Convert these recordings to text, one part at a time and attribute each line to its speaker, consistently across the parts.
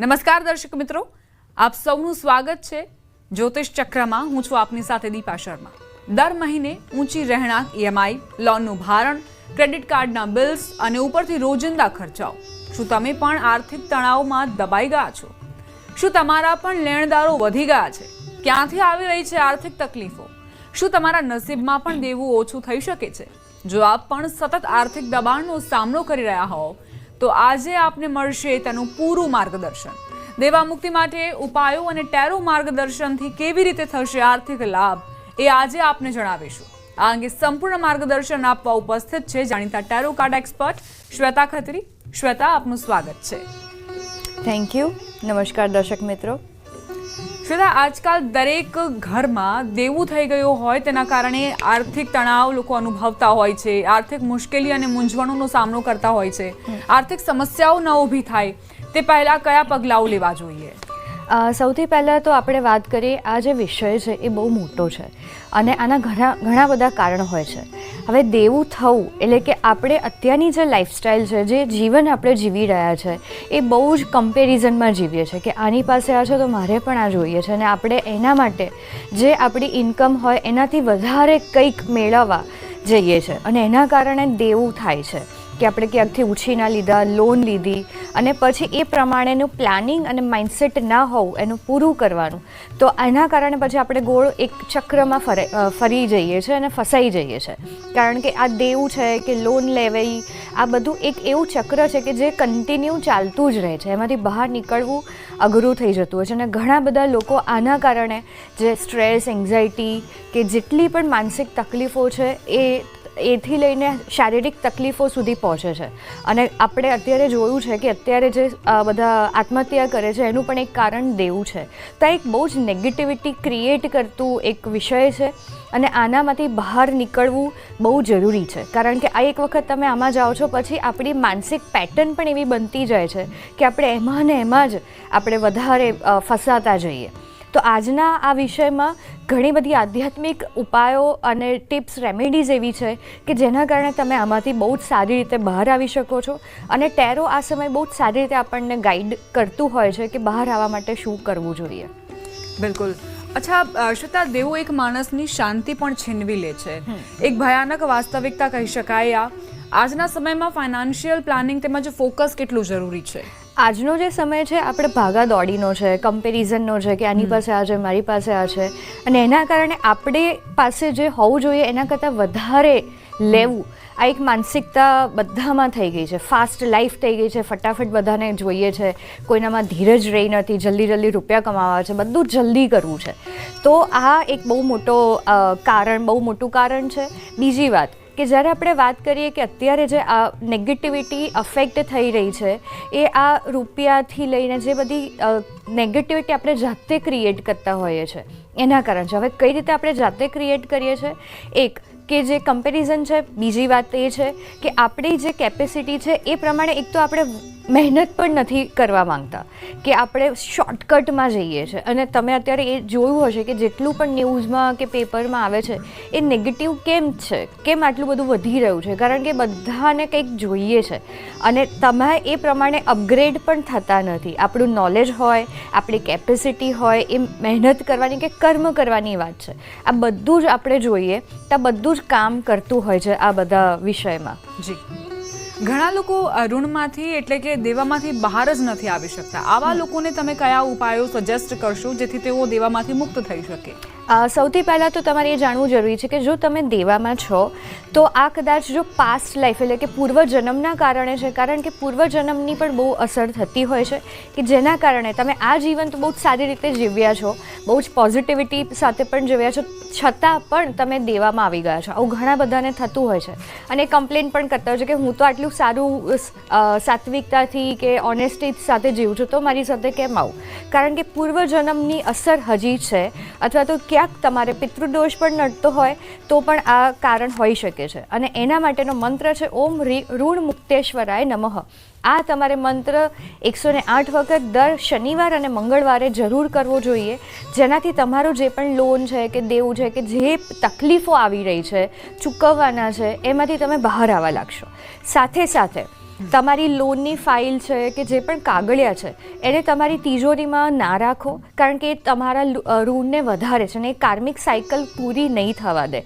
Speaker 1: નમસ્કાર દર્શક મિત્રો, આપ સૌનું સ્વાગત છે જ્યોતિષ ચક્રમાં. હું છું આપની સાથે દીપા શર્મા. દર મહિને ઊંચી રહેણાંક ઈએમઆઈ લોનનું ભારણ ક્રેડિટ કાર્ડના બિલ્સ અને ઉપરથી રોજિંદા ખર્ચાઓ. શું તમે પણ આર્થિક તણાવમાં દબાઈ ગયા છો? શું તમારા પણ લેણદારો વધી ગયા છે? ક્યાંથી આવી રહી છે આર્થિક તકલીફો? શું તમારા નસીબમાં પણ દેવું ઓછું થઈ શકે છે? જો આપ પણ સતત આર્થિક દબાણનો સામનો કરી રહ્યા હોવ તો આજે આપને મળશે તેનું પૂરું માર્ગદર્શન. દેવા મુક્તિ માટે ઉપાયો અને ટેરો માર્ગદર્શનથી કેવી રીતે થશે આર્થિક લાભ એ આજે આપને જણાવીશું. આ અંગે સંપૂર્ણ માર્ગદર્શન આપવા ઉપસ્થિત છે જાણીતા tarot card expert Shweta Khatri. Shweta, આપનું સ્વાગત છે.
Speaker 2: થેન્ક યુ નમસ્કાર દર્શક મિત્રો.
Speaker 1: શ્વેતા આજકાલ દરેક ઘરમાં દેવું થઈ ગયું હોય તેના કારણે આર્થિક તણાવ લોકો અનુભવતા હોય છે. આર્થિક મુશ્કેલી અને મૂંઝવણોનો સામનો કરતા હોય છે. આર્થિક સમસ્યાઓ ન ઊભી થાય તે પહેલાં કયા પગલાઓ લેવા જોઈએ?
Speaker 2: સૌથી પહેલાં તો આપણે વાત કરીએ, આ જે વિષય છે એ બહુ મોટો છે અને આના ઘણા ઘણા બધા કારણ હોય છે. હવે દેવું થવું એટલે કે આપણે અત્યારની જે લાઈફસ્ટાઈલ છે, જે જીવન આપણે જીવી રહ્યા છે, એ બહુ જ કમ્પેરિઝનમાં જીવીએ છીએ કે આની પાસે આ છે તો મારે પણ આ જોઈએ છે અને આપણે એના માટે જે આપણી ઇન્કમ હોય એનાથી વધારે કંઈક મેળવવા જઈએ છે અને એના કારણે દેવું થાય છે. કે આપણે ક્યાંકથી ઉછીના લીધા લોન લીધી અને પછી એ પ્રમાણેનું પ્લાનિંગ અને માઇન્ડસેટ ના હોવું એનું પૂરું કરવાનું. તો એના કારણે પછી આપણે ગોળ એક ચક્રમાં ફરે ફરી જઈએ છીએ અને ફસાઈ જઈએ છીએ કારણ કે આ દેવું છે કે લોન લેવાઈ, આ બધું એક એવું ચક્ર છે કે જે કન્ટિન્યુ ચાલતું જ રહે છે. એમાંથી બહાર નીકળવું અઘરું થઈ જતું હોય છે અને ઘણા બધા લોકો આના કારણે જે સ્ટ્રેસ એન્ઝાયટી કે જેટલી પણ માનસિક તકલીફો છે એ એથી લઈને શારીરિક તકલીફો સુધી પહોંચે છે. અને આપણે અત્યારે જોયું છે કે અત્યારે જે બધા આત્મહત્યા કરે છે, એનું પણ એક કારણ દેવું છે. તો એક બહુ જ નેગેટિવિટી ક્રિએટ કરતું એક વિષય છે અને આનામાંથી બહાર નીકળવું બહુ જરૂરી છે. કારણ કે આ એક વખત તમે આમાં જાઓ છો, પછી આપણી માનસિક પેટર્ન પણ એવી બનતી જાય છે કે આપણે એમાં ને એમાં જ આપણે વધારે ફસાતા જઈએ. તો આજના આ વિષયમાં ઘણી બધી આધ્યાત્મિક ઉપાયો અને ટિપ્સ રેમેડીઝ એવી છે કે જેના કારણે તમે આમાંથી બહુ જ સારી રીતે બહાર આવી શકો છો. અને ટેરો આ સમય બહુ જ સારી રીતે આપણને ગાઈડ કરતું હોય છે કે બહાર આવવા માટે શું કરવું જોઈએ.
Speaker 1: બિલકુલ. અચ્છા અ, શ્વેતા દેવો એક માણસની શાંતિ પણ છીનવી લે છે. એક ભયાનક વાસ્તવિકતા કહી શકાય આ. આજના સમયમાં ફાઇનાન્શિયલ પ્લાનિંગ તેમજ ફોકસ કેટલું જરૂરી છે?
Speaker 2: આજનો જે સમય છે આપણે ભાગા દોડીનો છે કમ્પેરિઝનનો છે કે આની પાસે આ છે મારી પાસે આ છે. અને એના કારણે આપણે પાસે જે હોવું જોઈએ એના કરતાં વધારે લેવું. આ એક માનસિકતા બધામાં થઈ ગઈ છે. ફાસ્ટ લાઈફ થઈ ગઈ છે. ફટાફટ બધાને જોઈએ છે. કોઈનામાં ધીરજ રહી નથી જલ્દી જલ્દી રૂપિયા કમાવા છે બધું જલ્દી કરવું છે. તો આ એક બહુ મોટો કારણ બહુ મોટું કારણ છે. બીજી વાત કે જ્યારે આપણે વાત કરીએ કે અત્યારે જે આ નેગેટિવિટી અફેક્ટ થઈ રહી છે, એ આ રૂપિયાથી લઈને જે બધી નેગેટિવિટી આપણે જાતે ક્રિએટ કરતા હોઈએ છીએ એના કારણે છે. હવે કઈ રીતે આપણે જાતે ક્રિએટ કરીએ છીએ એક, કે જે કમ્પેરિઝન છે, બીજી વાત એ છે કે આપણી જે કેપેસિટી છે, એ પ્રમાણે એક તો આપણે મહેનત પણ નથી કરવા માંગતા કે આપણે શોર્ટકટમાં જઈએ છીએ અને તમે અત્યારે એ જોયું હશે કે જેટલું પણ ન્યૂઝમાં કે પેપરમાં આવે છે, એ નેગેટિવ કેમ છે? કેમ આટલું બધું વધી રહ્યું છે? કારણ કે બધાને કંઈક જોઈએ છે. અને તમે એ પ્રમાણે અપગ્રેડ પણ થતા નથી. આપણું નોલેજ હોય, આપણી કેપેસિટી હોય, એ મહેનત કરવાની કે કર્મ કરવાની વાત છે. આ બધું જ આપણે જોઈએ, તો બધું જ કામ કરતું હોય છે આ બધા વિષયમાં.
Speaker 1: જી. ઘણા લોકો અરુણમાંથી એટલે કે દેવામાંથી બહાર જ નથી આવી શકતા. આવા લોકોને તમે કયા ઉપાયો સજેસ્ટ કરશો જેથી તેઓ દેવામાંથી મુક્ત થઈ શકે?
Speaker 2: સૌથી પહેલાં તો તમારે એ જાણવું જરૂરી છે કે જો તમે દેવામાં છો, તો આ કદાચ જો પાસ્ટ લાઈફ એટલે કે પૂર્વજન્મના કારણે છે, કારણ કે પૂર્વજન્મની પણ બહુ અસર થતી હોય છે, કે જેના કારણે તમે આ જીવન તો બહુ જ સારી રીતે જીવ્યા છો, બહુ જ પોઝિટિવિટી સાથે પણ જીવ્યા છો, છતાં પણ તમે દેવામાં આવી ગયા છો. આવું ઘણા બધાને થતું હોય છે. અને કમ્પ્લેન પણ કરતા હોય છે કે હું તો આટલું સારું સાત્વિકતાથી કે ઓનેસ્ટી સાથે જીવું છું, તો મારી સાથે કેમ આવું? કારણ કે પૂર્વજન્મની અસર હજી છે, અથવા તો ક્યાંક તમારે પિતૃદોષ પણ નડતો હોય તો પણ આ કારણ હોઈ શકે છે. અને એના માટેનો મંત્ર છે, ઓમ ઋણ મુક્તેશ્વરાય નમઃ. આ તમારે મંત્ર એકસો ને આઠ વખત દર શનિવાર અને મંગળવારે જરૂર કરવો જોઈએ. જેનાથી તમારું જે પણ લોન છે કે દેવું છે કે જે તકલીફો આવી રહી છે, ચૂકવવાના છે, એમાંથી તમે બહાર આવવા લાગશો. સાથે સાથે તમારી લોનની ફાઇલ છે કે જે પણ કાગળિયા છે, એને તમારી તિજોરીમાં ના રાખો, કારણ કે એ તમારા ઋણને વધારે છે અને એ કાર્મિક સાયકલ પૂરી નહીં થવા દે.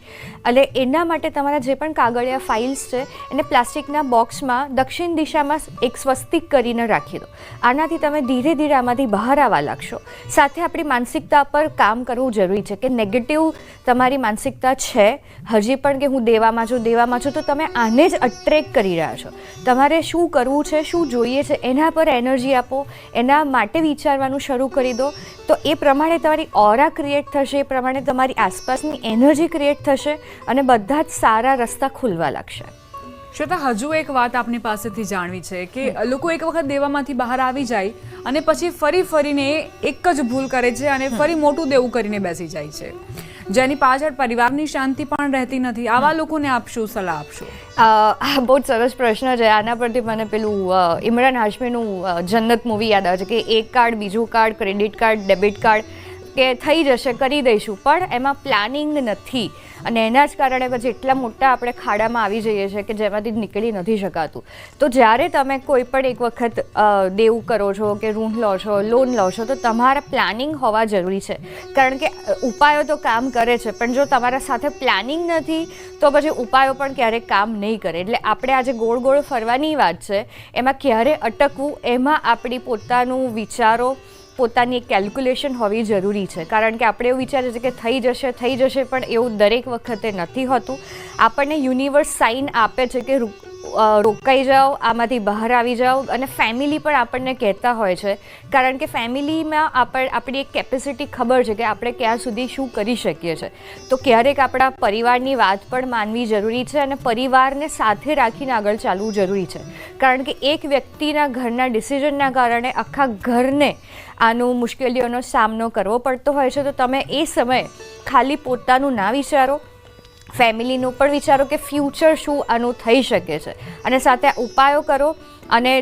Speaker 2: એટલે એના માટે તમારા જે પણ કાગળિયા ફાઇલ્સ છે, એને પ્લાસ્ટિકના બોક્સમાં દક્ષિણ દિશામાં એક સ્વસ્તિક કરીને રાખી દો. આનાથી તમે ધીરે ધીરે આમાંથી બહાર આવવા લાગશો. સાથે આપણી માનસિકતા પર કામ કરવું જરૂરી છે કે નેગેટિવ તમારી માનસિકતા છે, હજી પણ કે હું દેવામાં છું દેવામાં છું, તો તમે આને જ અટ્રેક કરી રહ્યા છો. તમારે શું કરવું છે શું જોઈએ છે એના પર એનર્જી આપો એના માટે વિચારવાનું શરૂ કરી દો. તો એ પ્રમાણે તમારી ઓરા ક્રિએટ થશે એ પ્રમાણે તમારી આસપાસની એનર્જી ક્રિએટ થશે અને બધા જ સારા રસ્તા ખુલવા લાગશે.
Speaker 1: શ્વેતા હજુ એક વાત આપની પાસેથી જાણવી છે કે લોકો એક વખત દેવામાંથી બહાર આવી જાય અને પછી ફરી ફરીને એક જ ભૂલ કરે છે અને ફરી મોટું દેવું કરીને બેસી જાય છે. જેની પાછળ પરિવારની શાંતિ પણ રહેતી નથી. આવા લોકોને આપ શું સલાહ આપશો?
Speaker 2: આ બહુ જ સરસ પ્રશ્ન છે. આના પરથી મને પેલું ઇમરાન હાશમીનું જન્નત મૂવી યાદ આવે છે કે એક કાર્ડ બીજું card credit card debit card કે થઈ જશે કરી દઈશું. પણ એમાં પ્લાનિંગ નથી. અને એના જ કારણે પછી એટલા મોટા આપણે ખાડામાં આવી જઈએ છીએ કે જેમાંથી નીકળી નથી શકાતું. તો જ્યારે તમે કોઈ પણ એક વખત દેવું કરો છો કે ઋણ લો છો, લોન લો છો, તો તમારા પ્લાનિંગ હોવા જરૂરી છે. કારણ કે ઉપાયો તો કામ કરે છે, પણ જો તમારા સાથે પ્લાનિંગ નથી, તો પછી ઉપાયો પણ ક્યારેય કામ નહીં કરે. એટલે આપણે આજે ગોળ ગોળ ફરવાની વાત છે. એમાં ક્યારે અટકવું, એમાં આપણી પોતાનું વિચારો પોતાની એક કેલ્ક્યુલેશન હોવી જરૂરી છે. કારણ કે આપણે એવું વિચારીએ છીએ કે થઈ જશે થઈ જશે, પણ એવું દરેક વખતે નથી હોતું. આપણને યુનિવર્સ સાઇન આપે છે કે રોકાઈ જાઓ, આમાંથી બહાર આવી જાઓ અને ફેમિલી પણ આપણને કહેતા હોય છે. કારણ કે ફેમિલીમાં આપણ, આપણી એક કેપેસિટી ખબર છે કે આપણે ક્યાં સુધી શું કરી શકીએ છીએ તો ક્યારેક આપણા પરિવારની વાત પણ માનવી જરૂરી છે અને પરિવારને સાથે રાખીને આગળ ચાલવું જરૂરી છે. કારણ કે એક વ્યક્તિના ઘરના ડિસિઝનના કારણે આખા ઘરને આનું મુશ્કેલીઓનો સામનો કરવો પડતો હોય છે. તો તમે એ સમયે ખાલી પોતાનું ના વિચારો ફેમિલીનું પણ વિચારો કે ફ્યુચર શું આનું થઈ શકે છે. અને સાથે ઉપાયો કરો અને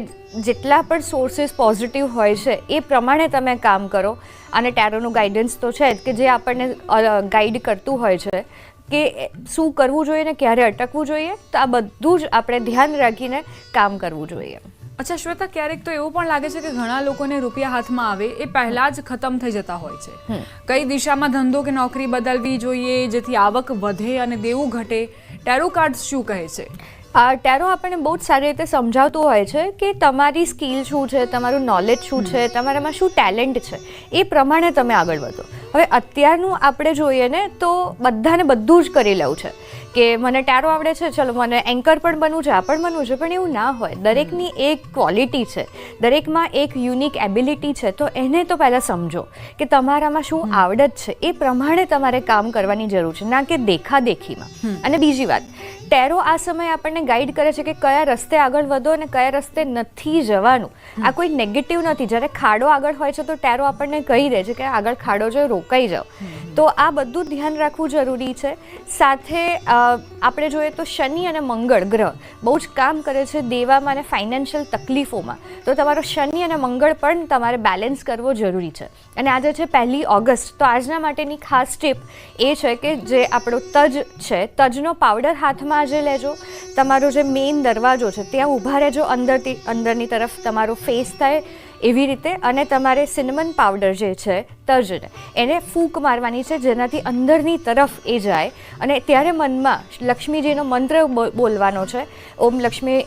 Speaker 2: જેટલા પણ સોર્સિસ પોઝિટિવ હોય છે, એ પ્રમાણે તમે કામ કરો. અને ટેરોનું ગાઈડન્સ તો છે જ કે જે આપણને ગાઈડ કરતું હોય છે કે શું કરવું જોઈએ ને ક્યારે અટકવું જોઈએ, તો આ બધું જ આપણે ધ્યાન રાખીને કામ કરવું જોઈએ.
Speaker 1: અચ્છા શ્વેતા ક્યારેક તો એવું પણ લાગે છે કે ઘણા લોકોને રૂપિયા હાથમાં આવે એ પહેલા જ ખતમ થઈ જતા હોય છે. કઈ દિશામાં ધંધો કે નોકરી બદલવી જોઈએ જેથી આવક વધે અને દેવું ઘટે ટેરો કાર્ડ શું કહે છે?
Speaker 2: આ ટેરો આપણને બહુ જ સારી રીતે સમજાવતું હોય છે કે તમારી સ્કિલ શું છે તમારું નોલેજ શું છે તમારામાં શું ટેલેન્ટ છે એ પ્રમાણે તમે આગળ વધો. હવે અત્યારનું આપણે જોઈએ ને તો બધાને બધું જ કરી લેવું છે. કે મને ટેરો આવડે છે ચલો મને એન્કર પણ બનવું છે આ પણ બનવું છે પણ એવું ના હોય. દરેકની એક ક્વોલિટી છે. દરેકમાં એક યુનિક એબિલિટી છે તો એને તો પહેલાં સમજો કે તમારામાં શું આવડત છે એ પ્રમાણે તમારે કામ કરવાની જરૂર છે ના કે દેખાદેખીમાં. અને બીજી વાત ટેરો આ સમયે આપણને ગાઈડ કરે છે કે કયા રસ્તે આગળ વધો અને કયા રસ્તે નથી જવાનું. આ કોઈ નેગેટિવ નથી. જ્યારે ખાડો આગળ હોય છે તો ટેરો આપણને કહી દે છે કે આગળ ખાડો જો રોકાઈ જાઓ. તો આ બધું ધ્યાન રાખવું જરૂરી છે. સાથે આપણે જોઈએ તો શનિ અને મંગળ ગ્રહ બહુ જ કામ કરે છે દેવામાં અને ફાઇનાન્શિયલ તકલીફોમાં. તો તમારો શનિ અને મંગળ પણ તમારે બેલેન્સ કરવો જરૂરી છે. અને આજે છે પહેલી ઓગસ્ટ. તો આજના માટેની ખાસ ટીપ એ છે કે જે આપણો તજ છે, તજનો પાવડર હાથમાં આજે લેજો. તમારો જે મેઇન દરવાજો છે, ત્યાં ઊભા રહેજો અંદરથી, અંદરની તરફ તમારો ફેસ થાય. એવી રીતે અને તમારે સિનેમન પાવડર જે છે તજને એને ફૂંક મારવાની છે, જેનાથી અંદરની તરફ એ જાય. અને ત્યારે મનમાં લક્ષ્મીજીનો મંત્ર બોલવાનો છે. ઓમ લક્ષ્મી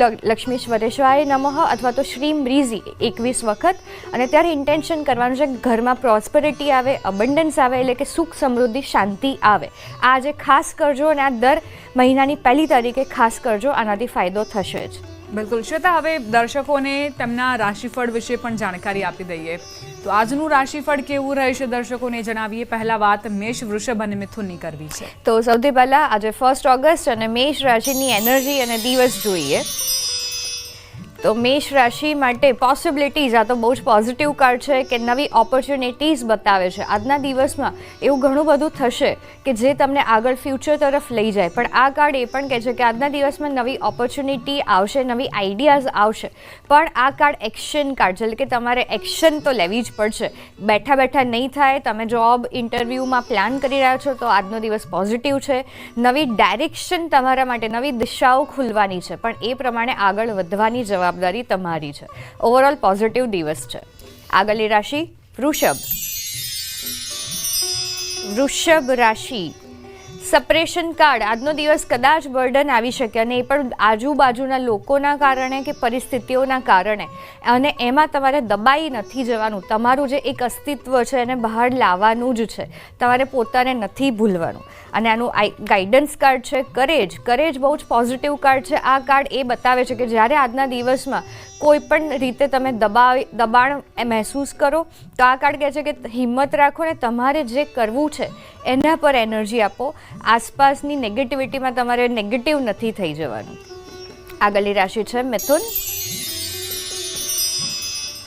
Speaker 2: લક્ષ્મી લક્ષ્મીશ્વરેશ્વરાય નમઃ અથવા તો શ્રી બ્રીઝી એકવીસ વખત. અને ત્યારે ઇન્ટેન્શન કરવાનું છે ઘરમાં પ્રોસ્પરિટી આવે અબન્ડન્સ આવે, એટલે કે સુખ, સમૃદ્ધિ, શાંતિ આવે. આ આજે ખાસ કરજો અને આ દર મહિનાની પહેલી તારીખે ખાસ કરજો, આનાથી ફાયદો થશે જ.
Speaker 1: બિલકુલ. શ્વેતા, હવે દર્શકોને તેમના રાશિફળ વિશે પણ જાણકારી આપી દઈએ. તો આજનું રાશિફળ કેવું રહેશે દર્શકોને જણાવીએ. પહેલા વાત મેષ, વૃષભ અને મિથુનની કરવી છે.
Speaker 2: તો સૌથી પહેલાં આજે ફર્સ્ટ ઓગસ્ટ અને મેષ રાશિની એનર્જી અને દિવસ જોઈએ. તો મેષ રાશિ માટે પોસિબિલિટીઝ આ તો બહુ જ પોઝિટિવ કાર્ડ છે કે નવી ઓપોર્ચ્યુનિટીઝ બતાવે છે. આજના દિવસમાં એવું ઘણું બધું થશે કે જે તમને આગળ ફ્યુચર તરફ લઈ જાય. પણ આ કાર્ડ એ પણ કહે છે કે આજના દિવસમાં નવી ઓપોર્ચ્યુનિટી આવશે, નવી આઈડિયાઝ આવશે. પણ આ કાર્ડ એક્શન કાર્ડ છે. એટલે કે તમારે એક્શન તો લેવી જ પડશે. બેઠા બેઠા નહીં થાય. તમે જોબ ઇન્ટરવ્યૂમાં પ્લાન કરી રહ્યા છો તો આજનો દિવસ પોઝિટિવ છે. નવી ડાયરેક્શન તમારા માટે, નવી દિશાઓ ખુલવાની છે. પણ એ પ્રમાણે આગળ વધવાની જવાબદારી તમારી છે. ઓવરઓલ પોઝિટિવ દિવસ છે. આગળની રાશિ વૃષભ. વૃષભ રાશિ. સપ્રેશન કાર્ડ, આજનો દિવસ કદાચ બર્ડન આવી શકે અને એ પણ આજુબાજુના લોકોના કારણે કે પરિસ્થિતિઓના કારણે. અને એમાં તમારે દબાઈ નથી જવાનું. તમારું જે એક અસ્તિત્વ છે એને બહાર લાવવાનું જ છે. તમારે પોતાને નથી ભૂલવાનું. અને આનું ગાઈડન્સ કાર્ડ છે કરેજ. કરેજ બહુ જ પોઝિટિવ કાર્ડ છે. આ કાર્ડ એ બતાવે છે કે જ્યારે આજના દિવસમાં કોઈ પણ રીતે તમે દબાવ, દબાણ મહેસૂસ કરો, તો આ કાર્ડ કહે છે કે હિંમત રાખો ને તમારે જે કરવું છે એના પર એનર્જી આપો. આસપાસની નેગેટિવિટીમાં તમારે નેગેટિવ નથી થઈ જવાનું. આગળની રાશિ છે મિથુન.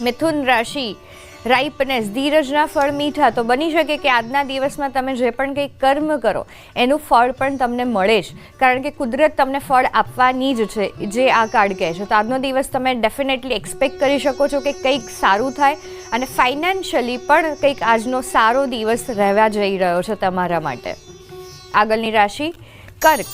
Speaker 2: મિથુન રાશિ રાઈપનેસ. ધીરજના ફળ મીઠા. તો બની શકે કે આજના દિવસમાં તમે જે પણ કંઈ કર્મ કરો, એનું ફળ પણ તમને મળે જ. કારણ કે કુદરત તમને ફળ આપવાની જ છે, જે આ કાર્ડ કહે છે. તો આજનો દિવસ તમે ડેફિનેટલી એક્સપેક્ટ કરી શકો છો કે કંઈક સારું થાય અને ફાઇનાન્શિયલી પણ કંઈક આજનો સારો દિવસ રહેવા જઈ રહ્યો છે તમારા માટે. આગળની રાશિ કર્ક.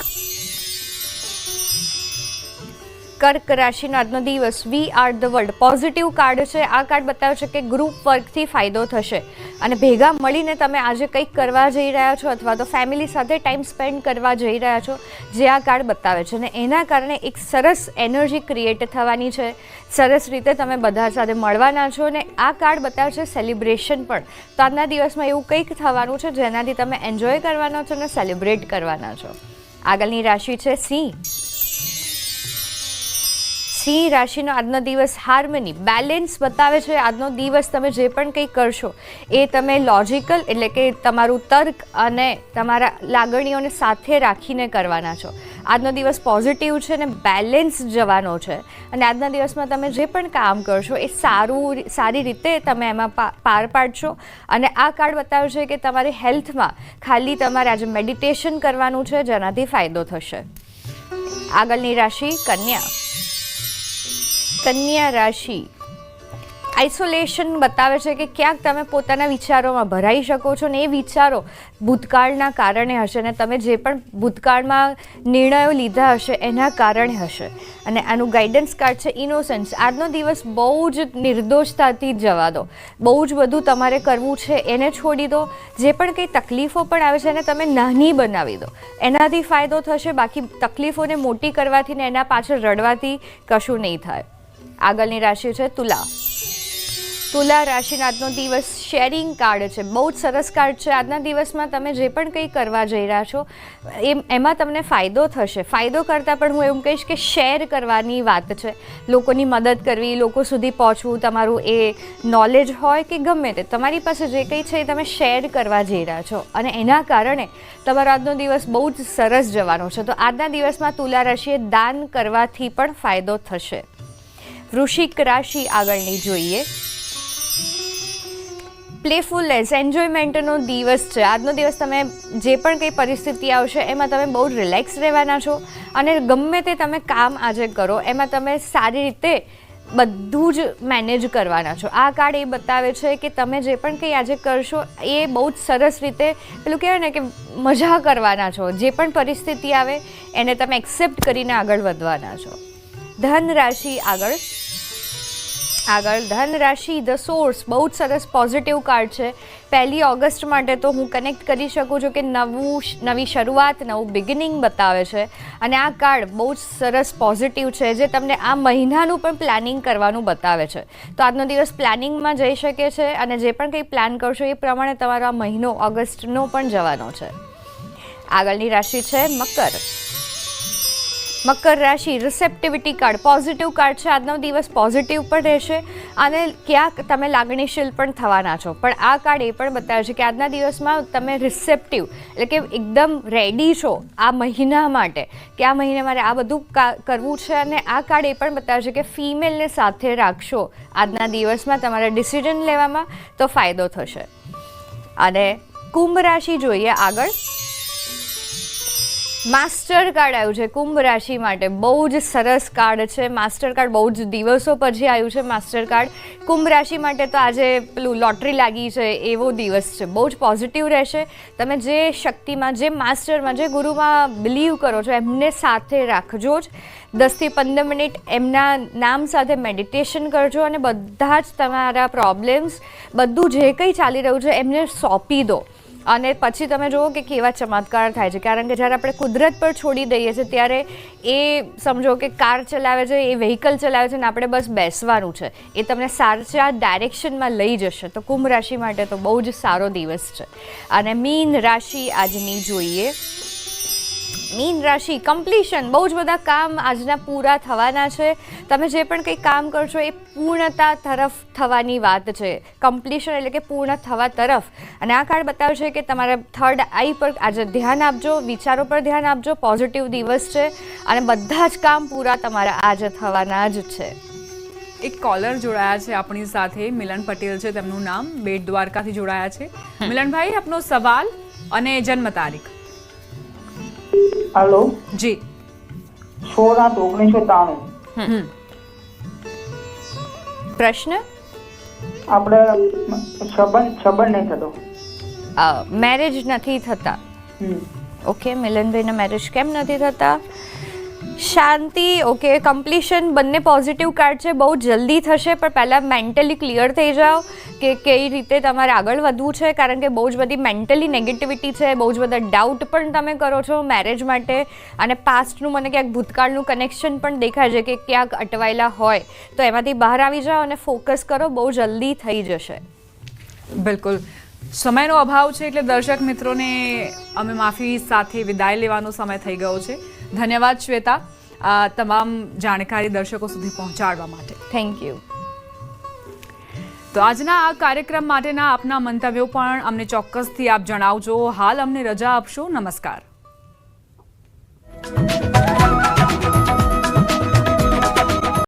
Speaker 2: કર્ક રાશિનો આજનો દિવસ. We are the world positive card છે. આ કાર્ડ બતાવે છે કે ગ્રુપ વર્કથી ફાયદો થશે. અને ભેગા મળીને તમે આજે કંઈક કરવા જઈ રહ્યા છો અથવા તો ફેમિલી સાથે ટાઈમ સ્પેન્ડ કરવા જઈ રહ્યા છો, જે આ કાર્ડ બતાવે છે. અને એના કારણે એક સરસ એનર્જી ક્રિએટ થવાની છે. સરસ રીતે તમે બધા સાથે મળવાના છો અને આ કાર્ડ બતાવે છે સેલિબ્રેશન પણ. તો આજના દિવસમાં એવું કંઈક થવાનું છે જેનાથી તમે એન્જોય કરવાના છો અને સેલિબ્રેટ કરવાના છો. આગળની રાશિ છે સિંહ સિંહ રાશિનો આજનો દિવસ હાર્મની બેલેન્સ બતાવે છે. આજનો દિવસ તમે જે પણ કંઈ કરશો, એ તમે લોજિકલ એટલે કે તમારું તર્ક અને તમારા લાગણીઓને સાથે રાખીને કરવાના છો. આજનો દિવસ પોઝિટિવ છે અને બેલેન્સ જવાનો છે. અને આજના દિવસમાં તમે જે પણ કામ કરશો, એ સારું, સારી રીતે તમે એમાં પાર પાડશો. અને આ કાર્ડ બતાવે છે કે તમારી હેલ્થમાં ખાલી તમારે આજે મેડિટેશન કરવાનું છે, જેનાથી ફાયદો થશે. આગળની રાશિ કન્યા. કન્યા રાશિ. આઇસોલેશન બતાવે છે કે ક્યાંક તમે પોતાના વિચારોમાં ભરાઈ શકો છો ને એ વિચારો ભૂતકાળના કારણે હશે ને તમે જે પણ ભૂતકાળમાં નિર્ણયો લીધા હશે એના કારણે હશે. અને આનું ગાઈડન્સ કાર્ડ છે ઇનોસન્સ આજનો દિવસ બહુ જ નિર્દોષતાથી જવા દો. બહુ જ બધું તમારે કરવું છે એને છોડી દો. જે પણ કંઈ તકલીફો પણ આવે છે એને તમે નાની બનાવી દો. એનાથી ફાયદો થશે, બાકી તકલીફોને મોટી કરવાથી ને એના પાછળ રડવાથી કશું નહીં થાય. આગળની રાશિ છે તુલા. તુલા રાશિના આજનો દિવસ શેરિંગ કાર્ડ છે. બહુ જ સરસ કાર્ડ છે. આજના દિવસમાં તમે જે પણ કંઈ કરવા જઈ રહ્યા છો, એમ, એમાં તમને ફાયદો થશે. ફાયદો કરતાં પણ હું એવું કહીશ કે શેર કરવાની વાત છે. લોકોની મદદ કરવી, લોકો સુધી પહોંચવું, તમારું એ નોલેજ હોય કે ગમે તે, તમારી પાસે જે કંઈ છે એ તમે શેર કરવા જઈ રહ્યા છો. અને એના કારણે તમારો આજનો દિવસ બહુ જ સરસ જવાનો છે. તો આજના દિવસમાં તુલા રાશિએ દાન કરવાથી પણ ફાયદો થશે. વૃશ્ચિક રાશિ આગળની જોઈએ. પ્લેફુલનેસ એન્જોયમેન્ટનો દિવસ છે. આજનો દિવસ તમે જે પણ કંઈ પરિસ્થિતિ આવશે, એમાં તમે બહુ રિલેક્સ રહેવાના છો અને ગમે તે તમે કામ આજે કરો, એમાં તમે સારી રીતે બધું જ મેનેજ કરવાના છો. આ કાર્ડ એ બતાવે છે કે તમે જે પણ કંઈ આજે કરશો, એ બહુ જ સરસ રીતે પેલું કહેવાય ને કે મજા કરવાના છો. જે પણ પરિસ્થિતિ આવે, એને તમે એક્સેપ્ટ કરીને આગળ વધવાના છો. ધન રાશિ આગળ. આગળ ધન રાશિ ધ સોર્સ બહુ જ સરસ પોઝિટિવ કાર્ડ છે. પહેલી ઓગસ્ટ માટે તો હું કનેક્ટ કરી શકું છું કે નવું નવી શરૂઆત, નવું બિગિનિંગ બતાવે છે. અને આ કાર્ડ બહુ જ સરસ પોઝિટિવ છે, જે તમને આ મહિનાનું પણ પ્લાનિંગ કરવાનું બતાવે છે. તો આજનો દિવસ પ્લાનિંગમાં જઈ શકે છે અને જે પણ કંઈ પ્લાન કરશો એ પ્રમાણે તમારો આ મહિનો ઓગસ્ટનો પણ જવાનો છે. આગળની રાશિ છે મકર. મકર રાશિ રિસેપ્ટિવિટી કાર્ડ પોઝિટિવ કાર્ડ છે. આજનો દિવસ પોઝિટિવ પણ રહેશે. અને ક્યાંક તમે લાગણીશીલ પણ થવાના છો. પણ આ કાર્ડ એ પણ બતાવે છે કે આજના દિવસમાં તમે રિસેપ્ટિવ એટલે કે એકદમ રેડી છો આ મહિના માટે. કે આ મહિને મારે આ બધું કરવું છે અને આ કાર્ડ એ પણ બતાવે છે કે ફિમેલને સાથે રાખશો આજના દિવસમાં તમારા ડિસિઝન લેવામાં તો ફાયદો થશે. અને કુંભ રાશિ જોઈએ આગળ. માસ્ટર કાર્ડ આવ્યું છે, કુંભ રાશિ માટે. બહુ જ સરસ કાર્ડ છે. માસ્ટર કાર્ડ બહુ જ દિવસો પછી આવ્યું છે, માસ્ટર કાર્ડ. કુંભ રાશિ માટે તો આજે પેલું લોટરી લાગી છે, એવો દિવસ છે. બહુ જ પોઝિટિવ રહેશે. તમે જે શક્તિમાં, જે માસ્ટરમાં, જે ગુરુમાં બિલીવ કરો છો, એમને સાથે રાખજો જ. દસથી પંદર મિનિટ એમના નામ સાથે મેડિટેશન કરજો અને બધા જ તમારા પ્રોબ્લેમ્સ બધું જે કંઈ ચાલી રહ્યું છે, એમને સોંપી દો. અને પછી તમે જુઓ કે કેવા ચમત્કાર થાય છે. કારણ કે જ્યારે આપણે કુદરત પર છોડી દઈએ છીએ, ત્યારે એ સમજો કે કાર ચલાવે છે, એ વ્હીકલ ચલાવે છે ને આપણે બસ બેસવાનું છે. એ તમને સાચા ડાયરેક્શનમાં લઈ જશે. તો કુંભ રાશિ માટે તો બહુ જ સારો દિવસ છે. અને મીન રાશિ આજની જોઈએ. મીન રાશિ કમ્પ્લીશન બહુ જ બધા કામ આજના પૂરા થવાના છે. તમે જે પણ કંઈ કામ કરશો એ પૂર્ણતા તરફ થવાની વાત છે. કમ્પ્લીશન એટલે કે પૂર્ણ થવા તરફ. અને આ કાર્ડ બતાવે છે કે તમારા થર્ડ આઈ પર આજે ધ્યાન આપજો વિચારો પર ધ્યાન આપજો પોઝિટિવ દિવસ છે. અને બધા જ કામ પૂરા તમારા આજે થવાના જ છે.
Speaker 1: એક કોલર જોડાયા છે આપણી સાથે. મિલન પટેલ છે તેમનું નામ. બેટ દ્વારકાથી જોડાયા છે. મિલનભાઈ આપનો સવાલ અને જન્મ તારીખ.
Speaker 3: હાલો?
Speaker 1: જી.
Speaker 3: સોળ આઠ ઓગણીસો ત્રાણું.
Speaker 2: પ્રશ્ન?
Speaker 3: આપણે સંબંધ સંબંધ નહીં થતો.
Speaker 2: મેરેજ નથી થતા. ઓકે મિલનભાઈના મેરેજ કેમ નથી થતા? શાંતિ ઓકે કમ્પ્લીશન બંને પોઝિટિવ કાર્ડ છે, બહુ જલ્દી થશે, પણ પહેલાં મેન્ટલી ક્લિયર થઈ જાઓ કે કઈ રીતે તમારે આગળ વધવું છે, કારણ કે બહુ જ બધી મેન્ટલી નેગેટિવિટી છે, બહુ જ બધા ડાઉટ પણ તમે કરો છો મેરેજ માટે, અને પાસ્ટનું મને ક્યાંક ભૂતકાળનું કનેક્શન પણ દેખાય છે કે ક્યાંક અટવાયેલા હોય, તો એમાંથી બહાર આવી જાઓ અને ફોકસ કરો, બહુ જલ્દી થઈ જશે.
Speaker 1: બિલકુલ. સમયનો અભાવ છે એટલે દર્શક મિત્રોને અમે માફી સાથે વિદાય લેવાનો સમય થઈ ગયો છે. ધન્યવાદ શ્વેતા આ તમામ જાણકારી દર્શકો સુધી પહોંચાડવા માટે.
Speaker 2: થેન્ક યુ
Speaker 1: તો આજના આ કાર્યક્રમ માટેના આપના મંતવ્યો પણ અમને ચોક્કસથી આપ જણાવજો. હાલ અમને રજા આપશો. નમસ્કાર.